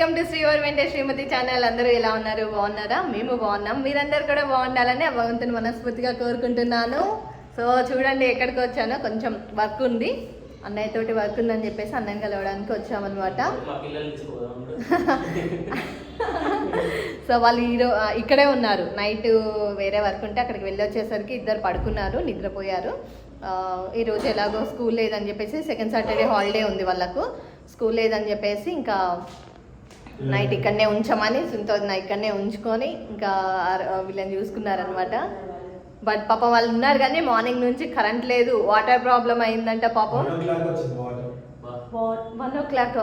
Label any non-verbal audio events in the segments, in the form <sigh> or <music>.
Welcome to శ్రీవర్ వెంటే శ్రీమతి channel. అందరూ ఎలా ఉన్నారు? బాగున్నారా? మేము బాగున్నాం. మీరందరూ కూడా బాగుండాలని భగవంతుని మనస్ఫూర్తిగా కోరుకుంటున్నాను. సో చూడండి ఎక్కడికి వచ్చానో. కొంచెం వర్క్ ఉంది. అన్నయ్య తోటి వర్క్ ఉందని చెప్పేసి అన్నయ్య కలవడానికి వచ్చామన్నమాట. <laughs> సో వాళ్ళు ఈరో ఇక్కడే ఉన్నారు. నైట్ వేరే వర్క్ ఉంటే అక్కడికి వెళ్ళి వచ్చేసరికి ఇద్దరు పడుకున్నారు నిద్రపోయారు. ఈరోజు ఎలాగో స్కూల్ లేదని చెప్పేసి సెకండ్ సాటర్డే హాలిడే ఉంది వాళ్ళకు. స్కూల్ లేదని చెప్పేసి ఇంకా నైట్ ఇక్కడనే ఉంచమని సుంతో ఇక్కడనే ఉంచుకొని ఇంకా వీళ్ళని చూసుకున్నారనమాట బట్ పాపం వాళ్ళు ఉన్నారు కానీ మార్నింగ్ నుంచి కరెంట్ లేదు. వాటర్ ప్రాబ్లం అయిందంట పాపం. One o'clock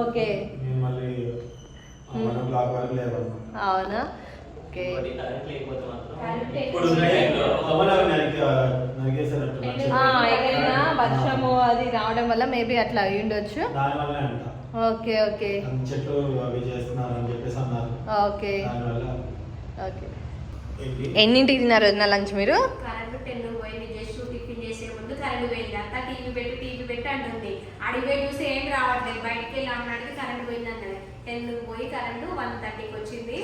okay. అవునా? ఓకే ఇప్పుడు ఎక్కడైనా వర్షము అది రావడం వల్ల మేబీ అట్లా అయి ఉండొచ్చు దానివల్ల అంట ఓకే ఓకే అన్ని చెట్లు అవి చేస్తున్నారు అని చెప్పేసి అన్నారు ఓకే దానివల్ల ఓకే ఎన్నింటికి తిన్నారు వదిన లంచ్ మీరు కరెంట్ టెన్ పోయింది జస్ట్ టిఫిన్ చేసే ముందు కరెంట్ పోయింది అంతా టీవీ పెట్టి టీవీ పెట్టి అంటుంది అడిగి చూసి ఏం రావట్లేదు బయటికి వెళ్ళి అన్నట్టుగా కరెంట్ పోయింది అన్నది టెన్ పోయి కరెంట్ వన్ థర్టీకి వచ్చింది.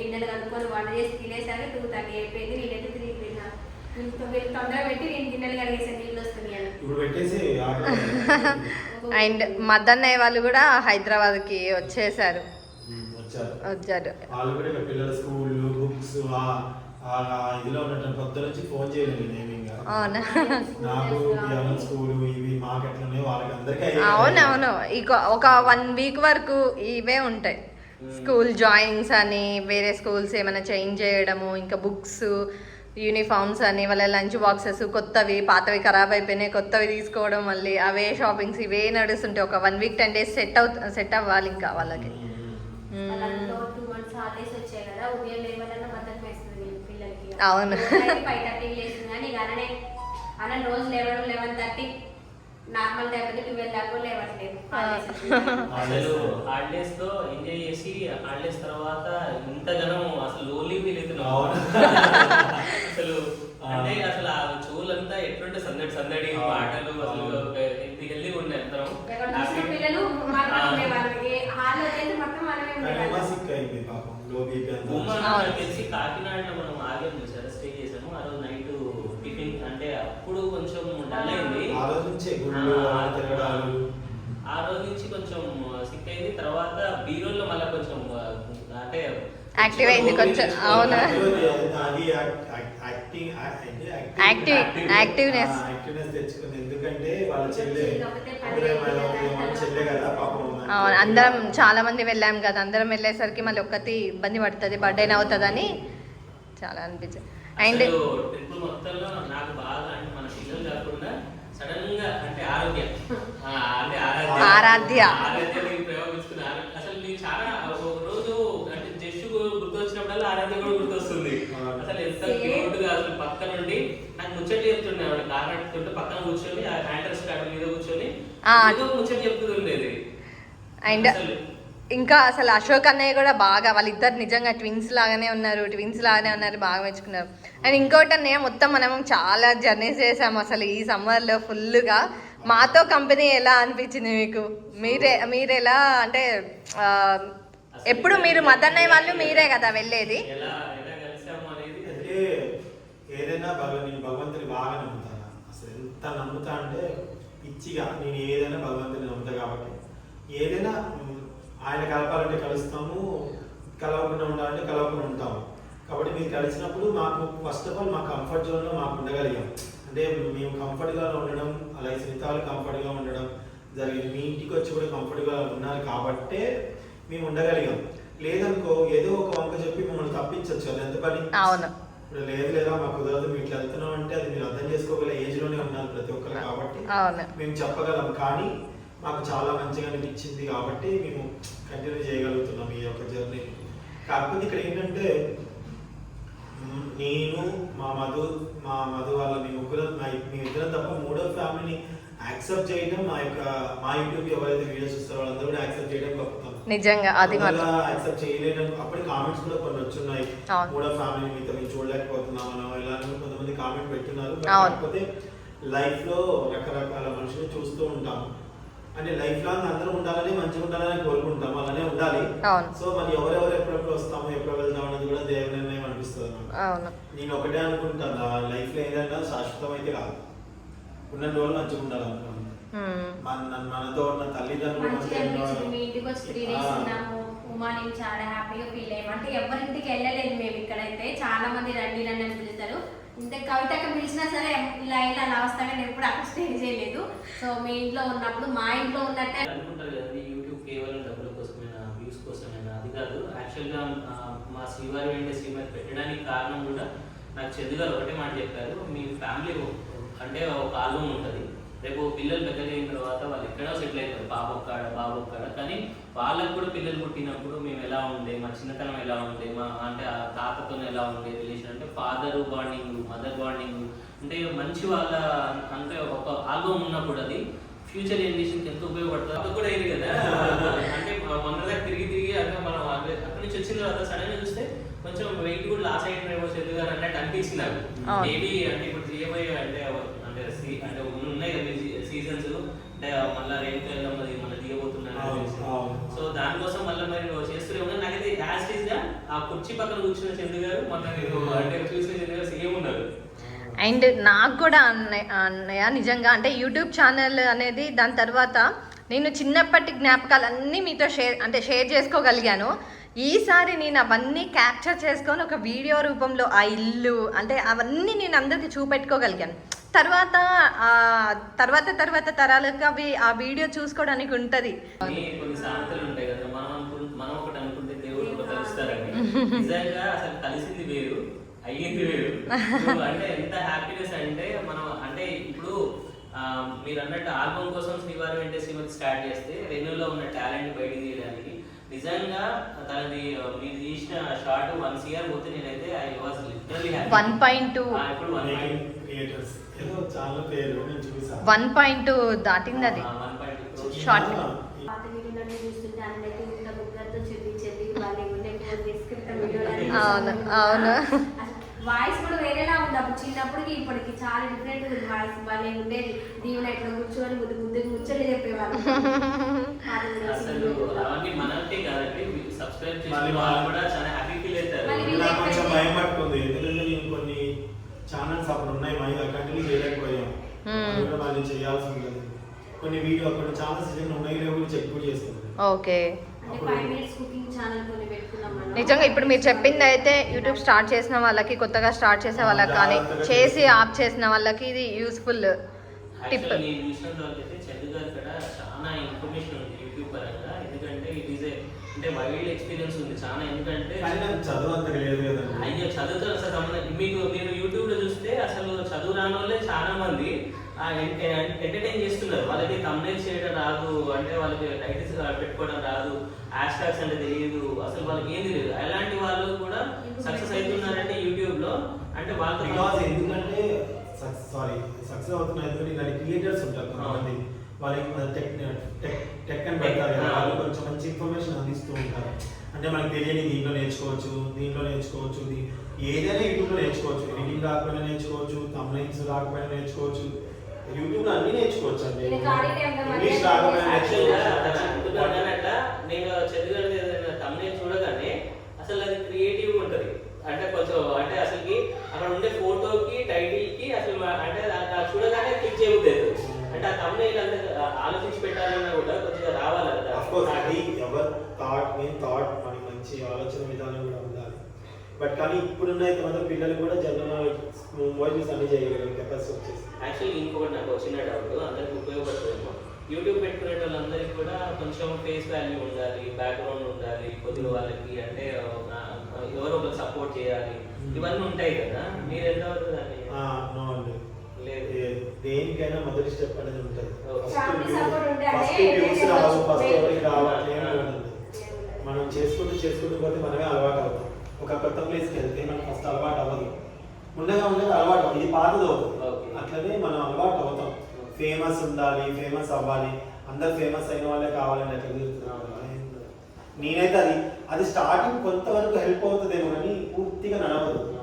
గిన్నెలు కలుపుకొని వంట చేసి తినేసరికి టూ థర్టీ అయిపోయింది. నేనైతే త్రీ తిన్నా తొందరగా పెట్టి నేను గిన్నెలు కడిగేసాను నీళ్ళు వస్తున్నాయి అని. ఇప్పుడు పెట్టేసి ఆటో <laughs> అండ్ మదన్నయ్య వాళ్ళు కూడా హైదరాబాద్కి వచ్చేసారు. వచ్చారు. వచ్చారు. వాళ్ళు కూడా ఇక్కడ పిల్లల స్కూల్ బుక్స్ ఆ ఇదిలో ఉన్నట్టు కొత్త నుంచి ఫోన్ చేయలేదు నేను ఇంకా. అవునా? నాకు స్కూల్ ఇవి వాళ్ళకి అందరికీ. అవునవును. ఇక ఒక వన్ వీక్ వరకు ఇవే ఉంటాయి. స్కూల్ జాయినింగ్స్ అని వేరే స్కూల్స్ ఏమైనా చేంజ్ చేయడము ఇంకా బుక్స్ యూనిఫామ్స్ అని వాళ్ళ లంచ్ బాక్సెస్ కొత్తవి పాతవి ఖరాబ్ అయిపోయినాయి కొత్తవి తీసుకోవడం మళ్ళీ అవే షాపింగ్స్ ఇవే నడుస్తుంటాయి. ఒక one week ten days set అవు సెట్ అవ్వాలి ఇంకా వాళ్ళకి. అవును. ఫైవ్ థర్టీకి లేచింది కానీ ఇక రోజు లెవెన్ థర్టీ నార్మల్ టైం అయితే ట్వెల్వ్ దాకా లేవట్లేదు. holidays వచ్చినాక. అసలు హాలిడేస్ ఎంజాయ్ చేసి హాలిడేస్ తర్వాత ఇంతగానం అసలు లోన్లీ ఫీల్. అసలు. అంటే అసలు ఆ చెవులంతా ఎట్లుంటే సందడి సందడి అసలు. హెల్తీ ఉండే అందరం. పిల్లలు మొత్తం కానీ ఉమా అప్పుడు కొంచెం డల్ అయింది. ఆ రోజు నుంచే గుళ్ళు ఆ, అలా తిరగడాలు. ఆ రోజు నుంచి కొంచెం సిక్ అయింది. తర్వాత బీరోల్లో మళ్ళీ కొంచెం అంటే Active అయింది కొంచెం, అవును. అది act- act- acting Active- activeness. యాక్టివ్నెస్ తెచ్చుకుంది. ఎందుకంటే వాళ్ళ చెల్లె ఒకటే పని అందులో మన- మన చెల్లె కదా పాపం అవును అందరం చాలా మంది వెళ్ళాం కదా. అందరం వెళ్ళేసరికి మళ్ళీ ఒక్కటి ఇబ్బంది పడుతుంది బర్త్డే అవుతుందని చాలా అనిపించింది. అండ్ అసలు ట్రిప్ మొత్తంలో నాకు బాగా అంటే మన పిల్లలు కాకుండా సడన్గా అంటే ఆరోగ్య ఆ, అంటే ఆరాధ్య ఆరాధ్య. ఆరాధ్యని ప్రయోగించుకున్నారు అసలు నేను చాలా ఒక రోజు అంటే జస్ట్ గుర్తు వచ్చినప్పుడల్లా ఆరాధ్య కూడా గుర్తొస్తుంది. అసలు ఎంత. క్యూట్గా అసలు పక్క నుండి నాకు ముచ్చట చెప్తుండే ఆవిడ కార్ నడుపుతుంటే పక్కన కూర్చొని ఆ హ్యాండర్ స్టార్ట్ మీద కూర్చొని ముచ్చట చెప్తుండేది అండ్ అసలు ఇంకా అసలు అశోక్ అన్నయ్య కూడా బాగా వాళ్ళిద్దరు నిజంగా ట్విన్స్ లాగానే ఉన్నారు ట్విన్స్ లాగానే ఉన్నారు బాగా మెచ్చుకున్నారు. అండ్ ఇంకోటి అన్నయ్య మొత్తం మనం చాలా జర్నీస్ చేసాము అసలు ఈ సమ్మర్లో ఫుల్గా మాతో కంపెనీ ఎలా అనిపించింది మీకు? మీరే మీరు ఎలా అంటే ఎప్పుడు మీరు మదన్నయ్య వాళ్ళు మీరే కదా వెళ్ళేది? ఎలా ఎలా కలిసాము అనేది అంటే ఏదైనా భగవంతుని బాగా నమ్ముతాను. అసలు ఎంత నమ్ముతా అంటే పిచ్చిగా నేను ఏదైనా భగవంతుని నమ్ముతా కాబట్టి. ఏదైనా ఆయన కలపాలంటే కలుస్తాము కలవకుండా ఉండాలంటే కలవకుండా ఉంటాము. కాబట్టి మీరు కలిసినప్పుడు మాకు ఫస్ట్ ఆఫ్ ఆల్ మా కంఫర్ట్ జోన్లో మాకు ఉండగలిగాం. అంటే మేము కంఫర్ట్గా ఉండడం అలాగే సునీతాలు కంఫర్ట్గా ఉండడం జరిగింది. మీ ఇంటికి వచ్చి కూడా కంఫర్ట్గా ఉన్నారు కాబట్టే మేము ఉండగలిగాం. లేదనుకో ఏదో ఒక వంక చెప్పి మిమ్మల్ని తప్పించవచ్చు అది ఎంత పని? ఇప్పుడు లేదు లేదా మాకు కుదరదు ఇట్లా వెళ్తున్నాం అంటే అది మీరు అర్థం చేసుకోగల ఏజ్లోనే ఉన్నారు ప్రతి ఒక్కరు కాబట్టి మేము చెప్పగలం. కానీ మాకు చాలా మంచిగా అనిపించింది కాబట్టి మేము కంటిన్యూ చేయగలుగుతున్నాం ఈ యొక్క జర్నీ కాకపోతే ఇక్కడ ఏంటంటే నేను మా మధు మా మధు వాళ్ళ మీ ముగ్గురం మా ఇద్దరం తప్ప మూడో ఫ్యామిలీని యాక్సెప్ట్ చేయడం మా యొక్క మా యూట్యూబ్ ఎవరైతే వీడియోస్ చూస్తారో వాళ్ళందరూ కూడా యాక్సెప్ట్ చేయడం గొప్పతనం. నిజంగా అది యాక్సెప్ట్ చేయలేను అప్పుడు కామెంట్స్ కూడా కొన్ని వచ్చున్నాయి. మూడో ఫ్యామిలీ మీతో మేము చూడలేకపోతున్నామనో ఇలా కొంతమంది కామెంట్ పెట్టున్నారు. కాకపోతే లైఫ్లో రకరకాల మనుషులు చూస్తూ ఉంటాం అంటే లైఫ్ లాంగ్ అందరూ ఉండాలని మంచిగా ఉండాలని కోరుకుంటాం అలానే ఉండాలి. అవును. సో మరి ఎవరెవరు ఎప్పుడెప్పుడు వస్తాము ఎప్పుడు వెళ్తాం అనేది కూడా దేవుని నిర్ణయం అనిపిస్తుంది నేను ఒకటే అనుకుంటాను లైఫ్లో ఏదైనా శాశ్వతం అయితే కాదు. ఉన్న రోజులు మంచిగా ఉండాలనుకుంటున్నాను. మన మనతో ఉన్న తల్లిదండ్రులు ఉమా నేను చాలా హ్యాపీగా ఫీల్ అయ్యాము అంటే ఎవరింటికి వెళ్ళలేదు మేము ఇక్కడైతే. చాలా మంది రండి రండి అని పిలుస్తారు. ఇంత కవిత పిలిచినా సరే ఇలా ఇలా అలా వస్తాగా నేను ఎప్పుడు అక్కడ స్టే చేయలేదు. సో మీ ఇంట్లో ఉన్నప్పుడు మా ఇంట్లో ఉన్నట్టే అనుకుంటారు కదండి యూట్యూబ్ కేవలం డబ్బుల కోసమైనా వ్యూస్ కోసమైనా? అది కాదు యాక్చువల్గా మా శ్రీవారి వెంట శ్రీవారి పెట్టడానికి కారణం కూడా నాకు చందుగారు ఒకటే మాట చెప్పారు. మీ ఫ్యామిలీ అంటే ఒక ఆల్బమ్ ఉంటుంది. రేపు పిల్లలు పెద్దగా అయిన తర్వాత వాళ్ళు ఎక్కడో సెటిల్ అవుతారు. బాబు ఒక్కడ బాబు ఒక్కడ. కానీ వాళ్ళకు కూడా పిల్లలు పుట్టినప్పుడు మేము ఎలా ఉండే మా చిన్నతనం ఎలా ఉండే మా అంటే ఆ తాతతో ఎలా ఉండే రిలేషన్ అంటే ఫాదర్ బాండింగ్ మదర్ బాండింగ్ అంటే మంచి వాళ్ళ అంటే ఒక ఆల్బమ్ ఉన్నప్పుడు అది ఫ్యూచర్ జనరేషన్కి ఎంత ఉపయోగపడుతుంది అది కూడా అయింది కదా. అంటే మొన్న దాకా తిరిగి తిరిగి అంటే మనం అక్కడ నుంచి వచ్చిన తర్వాత సడన్ చూస్తే కొంచెం వెయిట్ కూడా లాస్ అయిపోయిన చదువు గారు అన్నట్టు అనిపించింది నాకు. మేబీ అంటే ఇప్పుడు చేయబోయే అంటే అంటే సీ- అంటే ఉన్నాయి కదా సీజన్స్. అంటే మళ్ళీ అది మళ్ళీ దిగబోతున్నాను. సో దానికోసం మళ్ళీ మరి నువ్వు చేస్తూనే ఉన్నా నాకైతే యాజ్ ఈజ్గా ఆ కుర్చీ పక్కన కూర్చున్న గారు మొన్న నేను అంటే చూసిన గారు సేమ్ ఉన్నారు. అండ్ నాకు కూడా అన్నయ్య అన్నయ్య నిజంగా అంటే యూట్యూబ్ ఛానల్ అనేది దాని తర్వాత నేను చిన్నప్పటి జ్ఞాపకాలన్నీ మీతో షేర్ అంటే షేర్ చేసుకోగలిగాను. ఈసారి నేను అవన్నీ క్యాప్చర్ చేసుకొని ఒక వీడియో రూపంలో ఆ ఇల్లు అంటే అవన్నీ నేను అందరికీ చూపెట్టుకోగలిగాను. తర్వాత ఆ తర్వాత తర్వాత తరాలకు అవి ఆ వీడియో చూసుకోవడానికి ఉంటుంది. కొన్ని కొన్ని సామెతలు ఉంటాయి కదా మనం అనుకుంటే మనం ఒకటి అనుకుంటే దేవుడు ఒకటి కలుస్తారని <laughs> నిజంగా అసలు కలిసింది వేరు అయ్యింది వేరు. నువ్వు అంటే ఎంత హ్యాపీనెస్ అంటే మనం అంటే ఇప్పుడు మీరు అన్నట్టు ఆల్బమ్ కోసం శ్రీవారి వెంటే శ్రీమతి స్టార్ట్ చేస్తే రెన్యూలో ఉన్న టాలెంట్ బయటికి తీయడానికి నిజంగా తనది మీరు తీసిన షార్ట్ వన్ ఇయర్ పోతే నేనైతే I was literally one point two ఇప్పుడు వన్ మేకింగ్ క్రియేటర్స్ ఏదో చాలా పేరు నేను చూసా వన్ పాయింట్ దాటింది అది తీసుకుంటే అవును, అవును. వాయిస్ కూడా వేరేలా ఉంది. అప్పుడు చిన్నప్పటికి ఇప్పటికి చాలా డిఫరెంట్ ఉంది వాయిస్ వాళ్ళే ఉండేది. దీవెన ఇట్లా కూర్చొని ముద్దు ముద్దు ముచ్చట్లు చెప్పేవాళ్ళు. సబ్స్క్రైబ్ వాళ్ళు కూడా చాలా హ్యాపీ ఫీల్ అవుతారు మళ్ళీ నాకు కొంచెం భయం పట్టుకుంది ఎందుకంటే నేను కొన్ని ఛానల్స్ అప్పుడు ఉన్నాయి మా కంటిన్యూ చేయలేకపోయాం. Hmm. అది కూడా మళ్ళీ చేయాల్సి ఉంటుంది. కొన్ని వీడియో కొన్ని ఛానల్స్ ఉన్నాయి లేవు చెక్ కూడా చేస్తుంది ఓకే. నిజంగా ఇప్పుడు మీరు చెప్పింది అయితే యూట్యూబ్ స్టార్ట్ చేసిన వాళ్ళకి కొత్తగా స్టార్ట్ చేసే వాళ్ళకి కానీ చేసి ఆప్ చేసిన వాళ్ళకి ఇది యూస్ఫుల్ టిప్ అంటే వైల్డ్ ఎక్స్పీరియన్స్ ఉంది చాలా. ఎందుకంటే చదువు అంత లేదు కదండి. అయ్యో చదువుతో అసలు సంబంధం మీకు మీరు ఎంటర్టైన్ చేస్తున్నారు. వాళ్ళకి తమ్నేల్ చేయడం రాదు అంటే వాళ్ళకి టైటిల్స్ పెట్టుకోవడం రాదు. హ్యాష్ ట్యాగ్స్ అంటే తెలియదు. అసలు వాళ్ళకి ఏం తెలియదు. అలాంటి వాళ్ళు కూడా సక్సెస్ అవుతున్నారంటే యూట్యూబ్లో. అంటే బికాస్ ఎందుకంటే సారీ సక్సెస్ అవుతున్న ఎందుకంటే ఇలాంటి క్రియేటర్స్ ఉంటారు కొంతమంది. వాళ్ళకి టెక్ టెక్ టెక్ అని పెడతారు కదా. వాళ్ళు కొంచెం మంచి ఇన్ఫర్మేషన్ అందిస్తూ ఉంటారు. అంటే మనకి తెలియని దీంట్లో నేర్చుకోవచ్చు దీంట్లో నేర్చుకోవచ్చు ఏదైనా యూట్యూబ్లో నేర్చుకోవచ్చు. ఎడిటింగ్ రాకపోయినా నేర్చుకోవచ్చు తమ్లైన్స్ రాకపోయినా నేర్చుకోవచ్చు. యూట్యూబ్లో అన్ని నేర్చుకోవచ్చు అండి. ఇంగ్లీష్ నేను చదివేది ఏదైనా తమ్నేల్ చూడగానే అసలు అది క్రియేటివ్ ఉంటది. అంటే కొంచెం అంటే అసలుకి అక్కడ ఉండే ఫోటోకి టైటిల్కి అసలు అంటే చూడగానే క్లిక్ చేయబుద్ది అంటే ఆ అంటే ఆలోచించి పెట్టాలన్నా కూడా కొద్దిగా రావాలి అఫ్ కోర్స్ అది ఎవరు థాట్ మెయిన్ థాట్ మంచి ఆలోచన విధానం బట్ కానీ ఇప్పుడున్న కొంత పిల్లలు కూడా జనరల్ మొబైల్స్ అన్ని చేయగలరు కెపాసిటీ వచ్చేసి. యాక్చువల్లీ ఇంకొకటి నాకు వచ్చిన డౌట్ అందరికి ఉపయోగపడుతుందేమో? యూట్యూబ్ పెట్టుకునే వాళ్ళందరికీ కూడా కొంచెం ఫేస్ వాల్యూ ఉండాలి బ్యాక్గ్రౌండ్ ఉండాలి కొద్దిగా వాళ్ళకి అంటే ఎవరో ఒకరు సపోర్ట్ చేయాలి. ఇవన్నీ ఉంటాయి కదా. మీరు ఎంతవరకు దాన్ని నో అండి. లేదు. ఏ- దేనికైనా మొదటి స్టెప్ అనేది ఉంటుంది. ఫస్ట్ వ్యూస్ ఫస్ట్ కొంచెం ఎవరికి రావాలి ఆ. ఏమీ ఉండదు మనం చేసుకుంటూ చేసుకుంటూ పోతే మనమే అలవాటు అవుతాం ఒక కొత్త ప్లేస్కి వెళ్తే మనం ఫస్ట్ అలవాటు అవ్వదు. ఉండగా ఉండగా అలవాటు అవ్వదు. ఇది పాతది అవుతుంది. అట్లనే మనం అలవాటు అవుతాం. ఫేమస్ ఉండాలి ఫేమస్ అవ్వాలి. అందరు ఫేమస్ అయిన వాళ్ళే కావాలని అట్లా. నేనైతే అది అది స్టార్టింగ్ కొంతవరకు హెల్ప్ అవుతుందేమో కానీ పూర్తిగా నడవదు.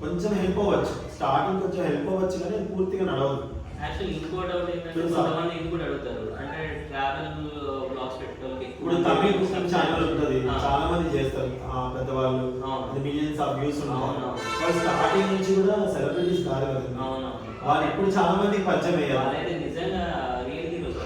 కొంచెం హెల్ప్ అవ్వచ్చు. స్టార్టింగ్ కొంచెం హెల్ప్ అవ్వచ్చు కానీ పూర్తిగా నడవదు. యాక్చువల్ ఇంకో డౌట్ ఏంటంటే కొంతమంది ఇది కూడా అడుగుతారు? అంటే ట్రావెల్ బ్లాగ్స్ పెట్టడానికి ఇప్పుడు తమిళ కుకింగ్ ఛానల్ ఉంటుంది. చాలా మంది చేస్తారు. ఆ పెద్దవాళ్ళు. మిలియన్స్ ఆఫ్ వ్యూస్ అవును. వాళ్ళు స్టార్టింగ్ నుంచి కూడా సెలబ్రిటీస్ కాదు కదా వాళ్ళు ఇప్పుడు చాలా మందికి పరిచయం అయ్యారు. నిజంగా రియల్ హీరోస్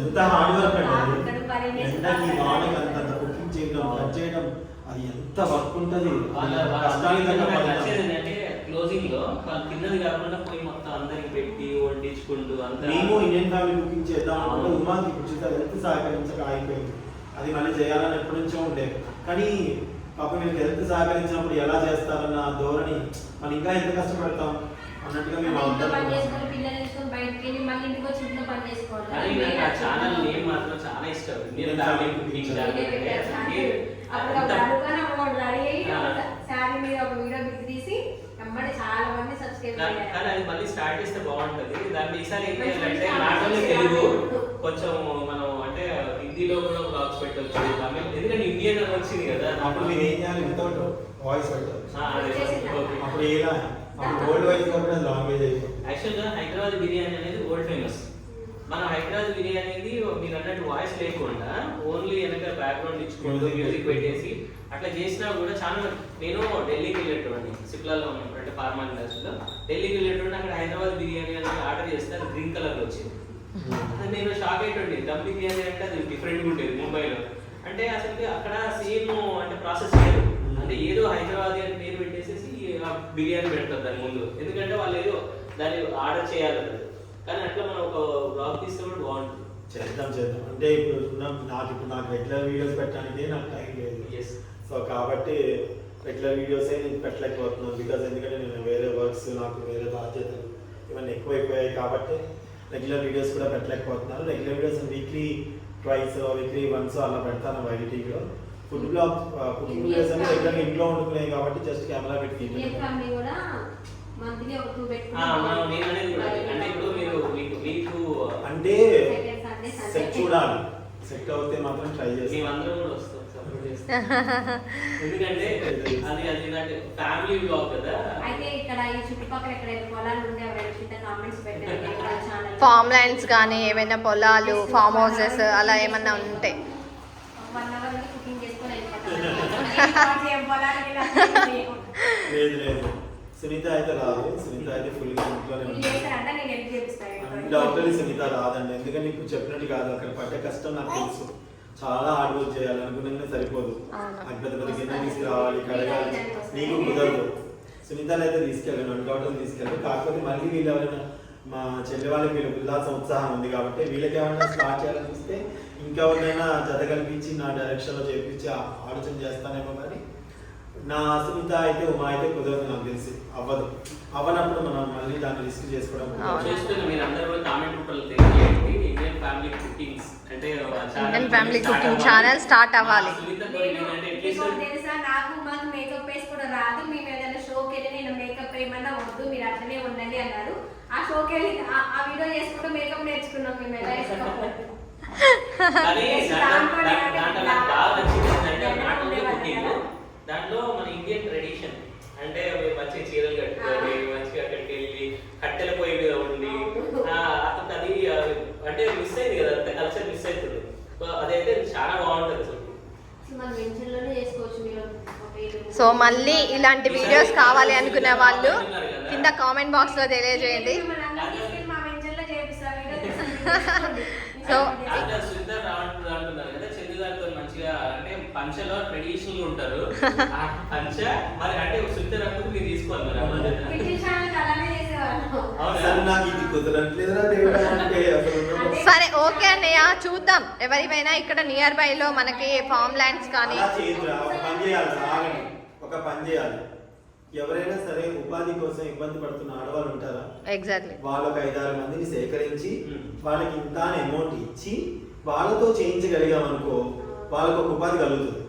ఎంత హార్డ్ వర్క్ అండి ఎండకి వానకి అంత కుకింగ్ చేయడం. కట్ చేయడం అది ఎంత వర్క్ ఉంటది. వాళ్ళ కష్టానికి వాళ్ళు తిన్నది కాకుండా పోయి మొత్తం అందరికి పెట్టి వడ్డించుకుంటూ అంతా మేము ఇండియన్ ఫ్యామిలీ కుకింగ్ చేద్దాం అనుకుంటే. ఉమాకి కుచిత హెల్త్ సహకరించక ఆగిపోయింది అది మళ్ళీ చేయాలని ఎప్పటి నుంచో ఉండే కానీ పాపం వీళ్ళకి హెల్త్ సహకరించినప్పుడు ఎలా చేస్తారన్న ధోరణి మనం ఇంకా ఎంత కష్టపడతాం అన్నట్టుగా మేము ఛానల్ నేమ్ మాత్రం చాలా ఇష్టం ఇండియన్ ఫ్యామిలీ కుకింగ్ ఛానల్ నేనే అంటే పెట్టాను. అప్పుడు అంత- ఒక అనుకున్న అమౌంట్ రెడీ అయ్యి ఆ. శారీ మీద ఒక వీడియో బిగ్ తీసి అమ్మడి చాలా మంది సబ్స్క్రైబ్ కా- అయ్యారు కానీ అది మళ్ళీ స్టార్ట్ చేస్తే బాగుంటది. దాన్ని ఈసారి ఏం కొంచెం చేయాలంటే నాట్ ఓన్లీ తెలుగు. కొంచెం మనం అంటే హిందీలో కూడా బ్లాగ్స్ పెట్టవచ్చు తమిళ ఎందుకంటే ఇండియన్ అని వచ్చింది కదా. అప్పుడు మీరు ఏం చేయాలి? వితౌట్ వాయిస్ పెట్టాలి. అప్పుడు ఏలా అప్పుడు వరల్డ్ వైజ్ కూడా లాంగ్వేజ్ అయిపోయింది యాక్చువల్గా హైదరాబాద్ బిర్యానీ అనేది వరల్డ్ ఫేమస్ మన హైదరాబాద్ బిర్యానీ అనేది మీరు అన్నట్టు వాయిస్ లేకుండా ఓన్లీ వెనక బ్యాక్గ్రౌండ్ ఇచ్చుకుంటూ మ్యూజిక్ పెట్టేసి. అట్లా చేసినా కూడా చాలా నేను ఢిల్లీకి వెళ్ళేటోడిని సిప్లాలో ఉన్నప్పుడు అంటే ఫార్మా ఇండస్ట్రీలో ఢిల్లీకి వెళ్ళేటోడిని అక్కడ హైదరాబాద్ బిర్యానీ అనేది ఆర్డర్ చేస్తే అది గ్రీన్ కలర్లో వచ్చింది. అది నేను షాక్ అయ్యేటండి దమ్ బిర్యానీ అంటే అది డిఫరెంట్గా ఉండేది ముంబైలో. అంటే అసలు అక్కడ సేమ్ అంటే ప్రాసెస్ లేదు అంటే ఏదో హైదరాబాద్ అని పేరు పెట్టేసేసి బిర్యానీ పెడతారు దాని ముందు. ఎందుకంటే వాళ్ళు ఏదో దాన్ని ఆర్డర్ చేయాలి. కానీ అట్లా మనం ఒక బ్లాగ్ తీస్తే కూడా బాగుంటుంది. చేద్దాం చేద్దాం. అంటే ఇప్పుడు నాకు ఇప్పుడు నాకు రెగ్యులర్ వీడియోస్ పెట్టడానికి నాకు టైం లేదు. ఎస్ సో కాబట్టి రెగ్యులర్ వీడియోసే నేను పెట్టలేకపోతున్నాను బికాజ్ ఎందుకంటే నేను వేరే వర్క్స్ నాకు వేరే బాధ్యతలు ఇవన్నీ ఎక్కువ అయిపోయాయి కాబట్టి రెగ్యులర్ వీడియోస్ కూడా పెట్టలేకపోతున్నాను. Regular videos weekly twice weekly once అలా పెడతాను వైటీలో ఫుడ్ బ్లాగ్ ఫుడ్ వీడియోస్ అంటే రెగ్యులర్ ఇంట్లో వండుకున్నాయి కాబట్టి జస్ట్ కెమెరా పెట్టి ఇండియన్ తీయటం. ఫ్యామిలీ కూడా మంత్లీ ఒక టూ మనం నేను అనేది కూడా అదే. అంటే ఇప్పుడు మీరు మీకు మీకు అంటే Second Sunday, Sunday. సెట్ చూడాలి. సెట్ అవుతే మాత్రం ట్రై చేస్తాం. మేమందరం కూడా వస్తాం సపోర్ట్ చేస్తాం. <laughs> ఎందుకంటే అది అది అంటే ఫ్యామిలీ బ్లాగ్ కదా. అయితే ఇక్కడ ఈ చుట్టుపక్కల ఎక్కడైతే పొలాలు ఉంటే ఎవరైనా కింద కామెంట్స్ పెట్టండి. ఇక్కడ ఛానల్ ఫామ్ ల్యాండ్స్ కానీ ఏమైనా పొలాలు ఫామ్ హౌసెస్ అలా ఏమన్నా ఉంటే. <laughs> లేదు లేదు. సునీత అయితే రాదు. సునీత అయితే ఫుల్గా ఇంట్లోనే వీళ్ళు ఉంటుంది. చేస్తారంటే నేను హెల్ప్ చేపిస్తాను డాక్టర్ సునీత రాదండి. ఎందుకంటే ఇప్పుడు చెప్పినట్టు కాదు అక్కడ పడ్డే కష్టం నాకు తెలుసు. చాలా హార్డ్ వర్క్ చేయాలి. అనుకున్నా సరిపోదు. నాకు పెద్ద పెద్ద గిన్నె తీసుకురావాలి కడగాలి. నీకు కుదరదు. సునీతని అయితే తీసుకెళ్ళాను రెండు డాక్టర్ని తీసుకెళ్ళాను కాకపోతే మళ్ళీ వీళ్ళు ఎవరైనా మా చెల్లి వాళ్ళకి వీళ్ళు ఉల్లాసం ఉత్సాహం ఉంది కాబట్టి వీళ్ళకి ఏమైనా స్టార్ట్ చేయాలనిపిస్తే ఇంకెవరినైనా జత కల్పించి నా డైరెక్షన్లో చేపించి ఆ- ఆలోచన చేస్తానేమో కానీ నా సునీత అయితే ఉమా అయితే కుదరదు నాకు తెలిసి. అవ్వదు. అవ్వనప్పుడు మనం మళ్ళీ దాన్ని రిస్క్ చేసుకోవడం మీరు అందరూ కూడా కామెంట్ రూపంలో తెలియజేయండి. ఇండియన్ ఫ్యామిలీ కుకింగ్స్ అంటే Indian family cooking channel start అవ్వాలి. తెలుసా నాకు మాకు మేకప్ వేసి కూడా రాదు. మేము ఏదైనా షోకి వెళ్ళి నేను మేకప్ వేయమన్నా వద్దు మీరు అట్లనే ఉండండి అన్నారు. ఆ షోకి వెళ్ళి ఆ- ఆ వీడియో చేసుకుంటూ మేకప్ నేర్చుకున్నాం మేము ఎలా <laughs> వేసుకోవాలి. దాంట్లో మన ఇండియన్ ట్రెడిషన్ అంటే మీరు మంచిగా చీరలు కట్టుకొని మంచిగా అక్కడికి వెళ్ళి కట్టెల పొయ్యి మీద ఉండి ఆ, అతనికి అది అంటే మిస్ అయింది కదా అంత కల్చర్ మిస్ అవుతుంది సో అదైతే చాలా బాగుంటుంది అసలు. సో మళ్ళీ ఇలాంటి వీడియోస్ కావాలి అనుకునే వాళ్ళు కింద. కామెంట్ బాక్స్లో తెలియజేయండి. మిమ్మల్ని అందరినీ తీసుకెళ్ళి మా వెంచర్లో చేపిస్తా, వీడియో తీసి తీసుకోండి. సో, అంటే సుందర్ రావంటారు అంటున్నారు కదా చందు గారితో మంచిగా అంటే పంచలో ట్రెడిషనల్ ఉంటారు. ఆ పంచ మరి అంటే మీరు తీసుకోవాలి మరి అసలు నాకు ఇది కుదరట్లేదురా దేవుడా అంటే అసలు ఉన్నప్పుడు సరే ఓకే అన్నయ్య చూద్దాం. ఎవరివైనా ఇక్కడ నియర్ బై లో మనకి ఫామ్ ల్యాండ్స్ కానీ అలా ఒక పని చేయాలి ఆగండి. ఒక పని చేయాలి. ఎవరైనా సరే ఉపాధి కోసం ఇబ్బంది పడుతున్న ఆడవాళ్ళు ఉంటారా? ఎగ్జాక్ట్లీ వాళ్ళొక ఐదారు మందిని సేకరించి. వాళ్ళకి ఇంత అమౌంట్ ఇచ్చి వాళ్ళతో చేయించగలిగాం అనుకో వాళ్ళకు ఒక ఉపాధి కలుగుతుంది.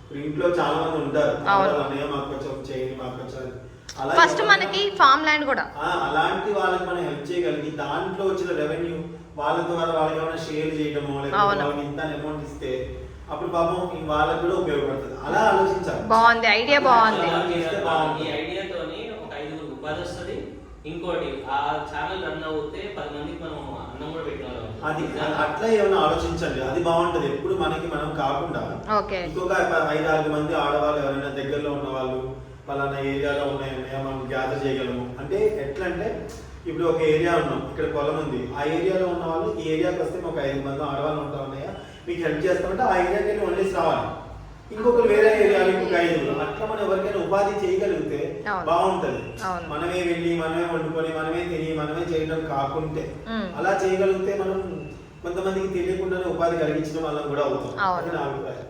ఇప్పుడు ఇంట్లో చాలా మంది ఉంటారు. అవును. వాళ్ళ అన్నయ్య మాకు కొంచెం చేయండి మాకు కొంచెం ఫస్ట్ మనకి ఫామ్ ల్యాండ్ కూడా. ఆ, అలాంటి వాళ్ళకి మనం హెల్ప్ చేయగలిగి దాంట్లో వచ్చిన రెవెన్యూ వాళ్ళ ద్వారా వాళ్ళకి ఏమైనా షేర్ చేయడమో లేకపోతే ఇంత అమౌంట్ ఇస్తే అప్పుడు పాపం ఈ వాళ్ళకి కూడా ఉపయోగపడుతుంది. అలా ఆలోచించాలి. బాగుంది ఐడియా బాగుంది. ఐడియాతోని ఒక ఐదుగురు ఉపాధి వస్తుంది ఇంకోటి ఆ ఛానల్ రన్ అవుతే పది మందికి మనం అన్నం కూడా పెట్టిన అది అట్లా ఏమైనా ఆలోచించండి అది బాగుంటది. ఎప్పుడు మనకి మనం కాకుండా ఓకే. ఇంకొక ఐదు ఆరు మంది ఆడవాళ్ళు ఎవరైనా దగ్గరలో ఉన్న వాళ్ళు పలానా ఏరియాలో ఉన్నాయన్నాయా మనం గ్యాదర్ చేయగలము. అంటే ఎట్లా అంటే ఇప్పుడు ఒక ఏరియా ఉన్నాం ఇక్కడ పొలం ఉంది. ఆ ఏరియాలో ఉన్న వాళ్ళు ఈ ఏరియాకి వస్తే ఒక ఐదు మంది ఆడవాళ్ళు ఉంటా ఉన్నాయా? మీకు హెల్ప్ చేస్తామంటే ఆ ఏరియాకి వెళ్ళి వండేసి రావాలి ఇంకొకరు వేరే ఏరియాలో ఇంకొక ఐదుగురు అట్లా మనం ఎవరికైనా ఉపాధి చేయగలిగితే. బాగుంటది. మనమే వెళ్ళి మనమే వండుకొని మనమే తిని మనమే చేయడం కాకుంటే. అలా చేయగలిగితే మనం కొంతమందికి తెలియకుండానే ఉపాధి కలిగించడం వల్ల కూడా అవుతాం అవును. అది నా అభిప్రాయం.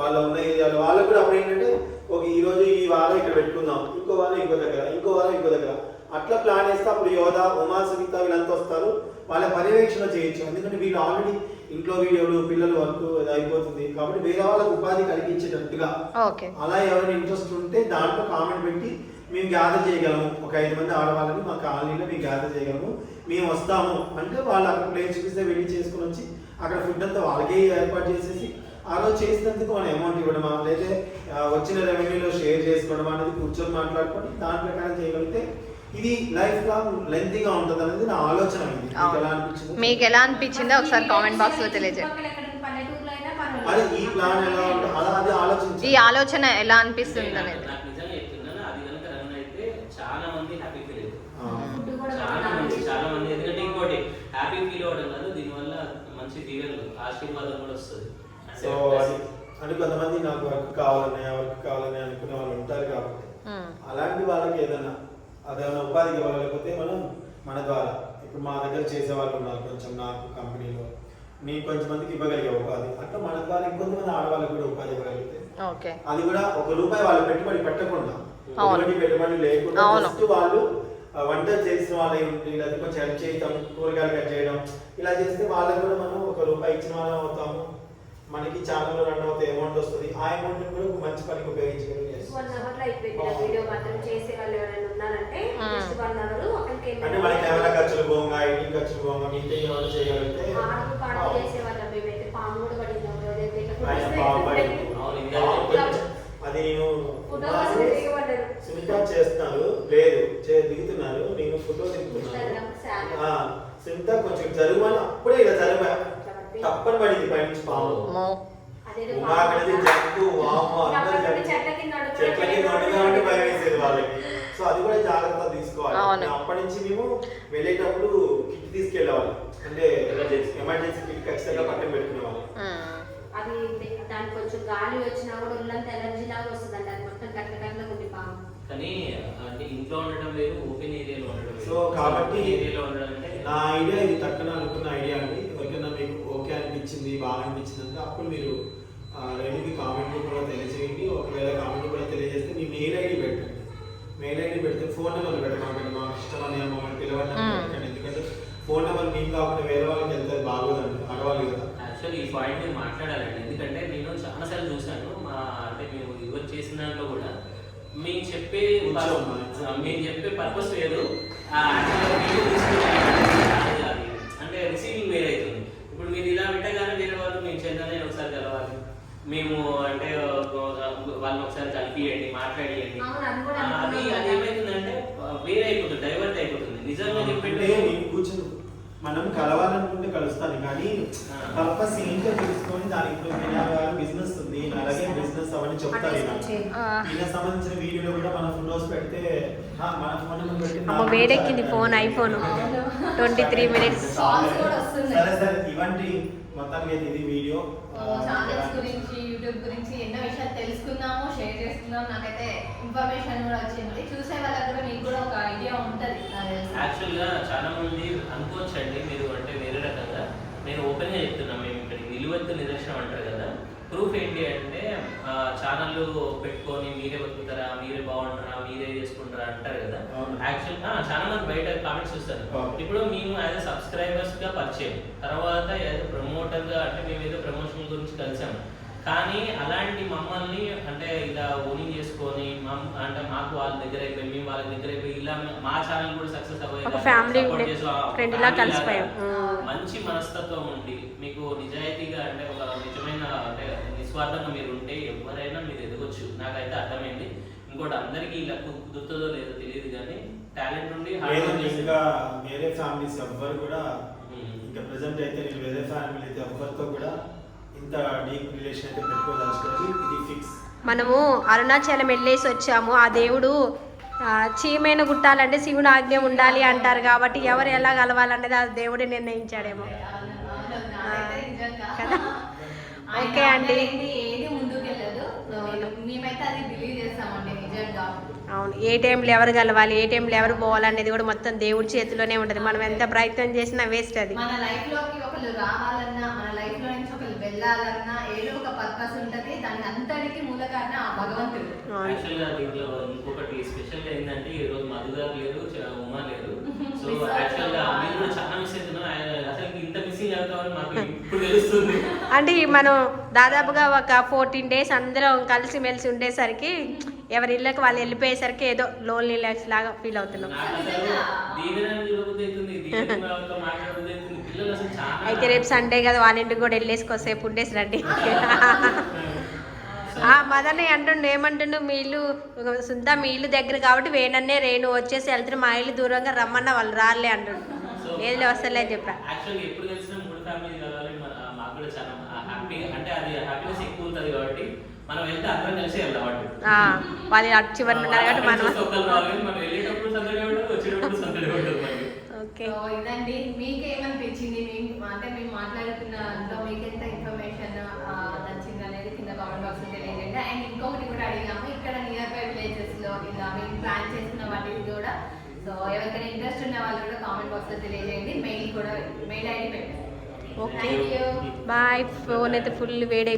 వాళ్ళ ఉన్న ఏరియాలో వాళ్ళకు కూడా అప్పుడు ఏంటంటే ఒక ఈ రోజు ఈ వారం ఇక్కడ పెట్టుకుందాం. ఇంకో వారం ఇంకో దగ్గర ఇంకో వారం ఇంకో దగ్గర. అట్లా ప్లాన్ వేస్తే అప్పుడు యోధ ఉమా సునీత వీళ్ళంతా వస్తారు. వాళ్ళ పర్యవేక్షణ చేయొచ్చు. ఎందుకంటే వీళ్ళు ఆల్రెడీ ఇంట్లో వీడియోలు పిల్లలు వర్క్ అయిపోతుంది. కాబట్టి వేరే వాళ్ళకు ఉపాధి కలిగించేటట్టుగా అలా ఎవరైనా ఇంట్రెస్ట్ ఉంటే దాంట్లో కామెంట్ పెట్టి మేము గ్యాదర్ చేయగలము. ఒక ఐదు మంది ఆడవాళ్ళని మా కాలనీలో మేము గ్యాదర్ చేయగలము. మేము వస్తాము అంటే వాళ్ళు అక్కడ ప్లేస్ చూపిస్తే వెళ్ళి చేసుకుని వచ్చి అక్కడ ఫుడ్ అంతా వాళ్ళకే ఏర్పాటు చేసేసి ఆ రోజు చేసినందుకు మనం అమౌంట్ ఇవ్వడమా? లేదా వచ్చిన రెవెన్యూలో షేర్ చేసుకోవడం అనేది కూర్చొని మాట్లాడుకొని దాని ప్రకారం చేయగలిగితే ఇది లైఫ్ లాంగ్ లెంతీగా ఉంటుంది అనేది నా ఆలోచన ఇది మీకు ఎలా అనిపించింది మీకు ఎలా అనిపించిందో ఒకసారి కామెంట్ బాక్స్లో తెలియజేయండి. అదే ఈ ప్లాన్ ఎలా ఉంటుంది? అలా అది ఈ ఆలోచించి ఆలోచన ఎలా అనిపిస్తుంది అనేది. నాకు నిజంగా చెప్తున్నాను అది కనుక రన్ అయితే చాలా మంది హ్యాపీ ఫీల్ అవుతారు ఫుడ్ కూడా చాలా మంది పెట్టాలి. చాలా మంది. ఎందుకంటే ఇంకోటి హ్యాపీ ఫీల్ అవ్వడం కాదు దీనివల్ల మంచి దీవెనలు ఆశీర్వాదం కూడా వస్తుంది. సో అంటే కొంతమంది నాకు వర్క్ కావాలని వర్క్ కావాలని అనుకునే వాళ్ళు ఉంటారు కాబట్టి. అలాంటి వాళ్ళకి ఏదైనా అదేమైనా ఉపాధి ఇవ్వలేకపోతే మనం మన ద్వారా. ఇప్పుడు మా దగ్గర చేసే వాళ్ళు ఉన్నారు. కొంచెం నాకు కంపెనీలో. నేను కొంచెం మందికి ఇవ్వగలిగే ఉపాధి. అట్లా మన ద్వారా ఇంకొంతమంది ఆడవాళ్ళకి కూడా ఉపాధి ఇవ్వగలిగితే అది కూడా ఒక రూపాయి వాళ్ళు పెట్టుబడి పెట్టకుండా. ఎటువంటి పెట్టుబడి లేకుండా. జస్ట్ వాళ్ళు వంట చేసిన వాళ్ళే లేదా కొంచెం హెల్ప్ చేయటం కూరగాయలు కట్ చేయడం ఇలా చేస్తే వాళ్ళకి కూడా మనం ఒక రూపాయి ఇచ్చిన వాళ్ళం అవుతాము మనకి ఛానల్ రన్ అవుతే అమౌంట్ వస్తుంది. ఆ అమౌంట్ కూడా మంచి పనికి ఉపయోగించగలిగి వన్ అవర్లో అయిపోయింది. ఆ వీడియో మాత్రం చేసే వాళ్ళు ఎవరైనా ఉన్నారంటే. జస్ట్ వన్ అవర్ అక్కడికి అంటే మన కెమెరా ఖర్చులు పోగా ఎడిటింగ్ ఖర్చులు పోగా మిగతా ఏమైనా చేయగలిగితే ఆడు పాడు మేమైతే. పాము కూడా పడింది అది నేను సునీత చేస్తున్నారు లేదు చే దిగుతున్నారు. నేను ఫోటో దిగుతున్నాను. సునీత కొంచెం జరుమని అప్పుడే ఇలా జరుమా తప్పని పడింది పైనుంచి పాము. ఉమా జంపు వాము అందరూ. చెట్ల కింద ఉంటే భయం వేసేది. వాళ్ళకి. సో అది కూడా జాగ్రత్త తీసుకోవాలి. అప్పటి నుంచి మేము వెళ్ళేటప్పుడు కిట్ తీసుకెళ్ళేవాళ్ళం. అంటే ఎమర్జెన్సీ కిట్ ఖచ్చితంగా పక్కన పెట్టుకునేవాళ్ళం. అది దానికి కొంచెం గాలి వచ్చినా కూడా ఎలర్జీ లాగా వస్తుంది అది మొత్తం కట్ల కట్ల ఉంది పాము. కానీ అంటే ఇంట్లో ఉండడం వేరు ఓపెన్ ఏరియాలో ఉండడం. సో కాబట్టి ఏరియాలో ఉండడం అంటే నా ఐడియా ఇది తక్కువ అనుకున్న ఐడియా అండి. అనిపించింది బాగా అనిపించింది. అంటే అప్పుడు మీరు రెడీకి కామెంట్ కూడా తెలియజేయండి. ఒకవేళ కామెంట్ కూడా తెలియజేస్తే మీ మెయిల్ ఐడి పెట్టండి. మెయిల్ ఐడి పెడితే ఫోన్ నెంబర్ పెట్టకండి మాకు మమ్మల్ని పిలవండి అని మ్మ్. పెట్టకండి ఎందుకంటే ఫోన్ నెంబర్ మీకు కాకుండా వేరే వాళ్ళకి వెళ్తే బాగోదండి. ఆడవాళ్ళు కదా. యాక్చువల్లీ ఈ పాయింట్ నేను మాట్లాడాలండి. ఎందుకంటే నేను చాలా సార్లు చూశాను. మా అంటే మేము ఎవరు చేసిన దాంట్లో కూడా మేము చెప్పే మేము చెప్పే పర్పస్ అది అంటే రిసీవింగ్ వేరే అవుతుంది. ఇప్పుడు మీరు ఇలా పెట్టగానే వేరే వాళ్ళు మేము చెందని ఒకసారి కలవాలి. మేము అంటే వాళ్ళని ఒకసారి కలిపియండి మాట్లాడియండి. అవును, అది అది. ఏమైతుందంటే వేరే అయిపోతుంది డైవర్ట్ అయిపోతుంది. నిజంగా చెప్పండి కూర్చొని మనం కలవాలనుకుంటే కలుస్తాను కానీ. పర్పస్ ఏంటో తెలుసుకొని దానికి బిజినెస్ ఉంది అలాగే బిజినెస్ అవన్నీ చెప్తారు. ఈయన. సంబంధించిన వీడియోలో కూడా మన ఫొటోస్ పెడితే ఆ, మన ఫోన్ నెంబర్ పెట్టి అమ్మ, వేడెక్కింది phone, iPhone. Twenty three minutes. సరే సరే ఇవంటి మొత్తానికి అయితే ఇది వీడియో. ఛానల్స్ గురించి యూట్యూబ్ గురించి ఎన్నో విషయాలు తెలుసుకున్నాము షేర్ చేసుకున్నాము నాకైతే ఇన్ఫర్మేషన్ కూడా వచ్చింది. చూసే వాళ్ళకి కూడా మీకు కూడా ఒక ఐడియా ఉంటుంది. యాక్చువల్గా చాలా మంది అనుకోవచ్చండి మీరు అంటే వేరే రకంగా. నేను ఓపెన్గా చెప్తున్నా మేము ఇక్కడ నిలువెత్తు నిదర్శనం అంటారు కదా. ప్రూఫ్ ఏంటి అంటే ఛానల్ పెట్టుకొని మీరే బతుకుతారా మీరే బాగుంటారా మీరే చేసుకుంటారా అంటారు కదా. యాక్చువల్ చాలా మంది బయట కామెంట్స్ చూస్తారు. ఇప్పుడు మేము యాజ్ సబ్స్క్రైబర్స్గా పరిచయం. తర్వాత యాజ్ ప్రమోటర్గా అంటే మేము ఏదో ప్రమోషన్ గురించి కలిసాము. కానీ అలాంటి మమ్మల్ని అంటే ఇలా ఓనింగ్ చేసుకొని అంటే మాకు వాళ్ళ దగ్గర అయిపోయి మేము వాళ్ళ దగ్గర అయిపోయి ఇలా మా ఛానల్ కూడా సక్సెస్ ఒక family friend లా కలిసిపోయాం. మంచి మనస్తత్వం ఉండి మీకు నిజాయితీగా అంటే ఒక నిజమైన అంటే నిస్వార్థంగా మీరు ఉంటే ఎవరైనా మీరు ఎదగొచ్చు నాకైతే అర్థమైంది ఇంకోటి అందరికీ ఇలా కుదురుతుందో లేదో తెలియదు కానీ టాలెంట్ ఉండి ఇంకా వేరే ఫ్యామిలీస్ ఎవ్వరు కూడా. ఇంకా ప్రజెంట్ అయితే నేను వేరే ఫ్యామిలీ అయితే ఎవ్వరితో కూడా ఇంత డీప్ రిలేషన్ అయితే పెట్టుకోదలుచుకోవాలి ఇది ఫిక్స్ మనము అరుణాచలం వెళ్ళేసి వచ్చాము. ఆ దేవుడు ఆ, చీమైన గుట్టాలంటే శివుని ఆజ్ఞ ఉండాలి అంటారు కాబట్టి ఎవరు ఎలా కలవాలనేది ఆ దేవుడే నిర్ణయించాడేమో. కదా? ఓకే అండి. అవును. మేమైతే అది బిలీవ్ చేస్తామండి నిజంగా. అవును. ఏ టైంలో ఎవరు కలవాలి ఏ టైంలో ఎవరు పోవాలనేది కూడా మొత్తం దేవుడి చేతిలోనే ఉంటుంది. మనం ఎంత ప్రయత్నం చేసినా వేస్ట్ అది. మన లైఫ్లోకి ఒకళ్ళు రావాలన్నా మన లైఫ్లో నుంచి ఒకళ్ళు వెళ్ళాలన్నా ఏదో ఒక పర్పస్ ఉంటది దాని అంతటికి మూల కారణం ఆ భగవంతుడు. అవును. యాక్చువల్గా దీంట్లో ఇంకొకటి స్పెషల్ ఏంటంటే ఈ రోజు మధు గారు లేరు ఉమా లేరు. <laughs> సో యాక్చువల్గా? మీరు చాలా మిస్ అవుతున్నాం ఆయన అసలు ఇంత మిస్సింగ్ అవుతామని మాకు ఇప్పుడు తెలుస్తుంది. అంటే మనం దాదాపుగా ఒక ఫోర్టీన్ డేస్ అందరం కలిసి మెలిసి ఉండేసరికి ఎవరి ఇళ్ళకి వాళ్ళు వెళ్ళిపోయేసరికి ఏదో లోన్లీ లైఫ్ లాగా ఫీల్ అవుతున్నాం. అయితే రేపు సండే కదా వాళ్ళ ఇంటికి కూడా వెళ్ళేసి కొద్దిసేపు ఉండేసి రండి ఆ మదన్న అంటుండు ఏమంటుండు మీ ఇల్లు సుంత మీ ఇల్లు దగ్గర కాబట్టి వేణన్నే రేణు వచ్చేసి వెళ్తున్నా మా ఇల్లు దూరంగా రమ్మన్న వాళ్ళు రాలే అంటుండు. ఏదిలే వస్తలే అని చెప్పా. ఎప్పుడు కలిసినా మూడు ఫ్యామిలీ కలవాలి మన- మాకు కూడా చాలా హ్యాపీ అంటే అది హ్యాపీనెస్ ఎక్కువ ఉంటుంది కాబట్టి మనం వెళ్తే అందరం కలిసి వెళ్దాం అటు ఆ, వాళ్ళు అటు చివరి ఉన్నారు కాబట్టి మనం చూస్తే ఒకళ్ళు రావాలి మనం వెళ్ళేటప్పుడు సందడిగా ఉండదు వచ్చేటప్పుడు సందడిగా ఉండదు మళ్ళీ ఓకే సో ఇదండి మీకేమనిపించింది మేము అంటే మేము మాట్లాడుతున్న దాంట్లో మీకు ఎంత ఇన్ఫర్మేషన్ నచ్చింది అనేది కింద కామెంట్ బాక్స్ తెలియజేయండి అండ్ ఇంకొకటి కూడా అడిగాము ఇక్కడ నియర్ బై విలేజెస్లో ఇలా మేము ప్లాన్ చేస్తున్న వాటికి కూడా సో ఎవరికైనా ఇంట్రెస్ట్ ఉన్న వాళ్ళు కూడా కామెంట్ బాక్స్లో తెలియజేయండి. మెయిల్ కూడా మెయిల్ ఐడి పెట్టండి. ఓకే బాయ్ ఫోన్ అయితే ఫుల్ వేడైపోయింది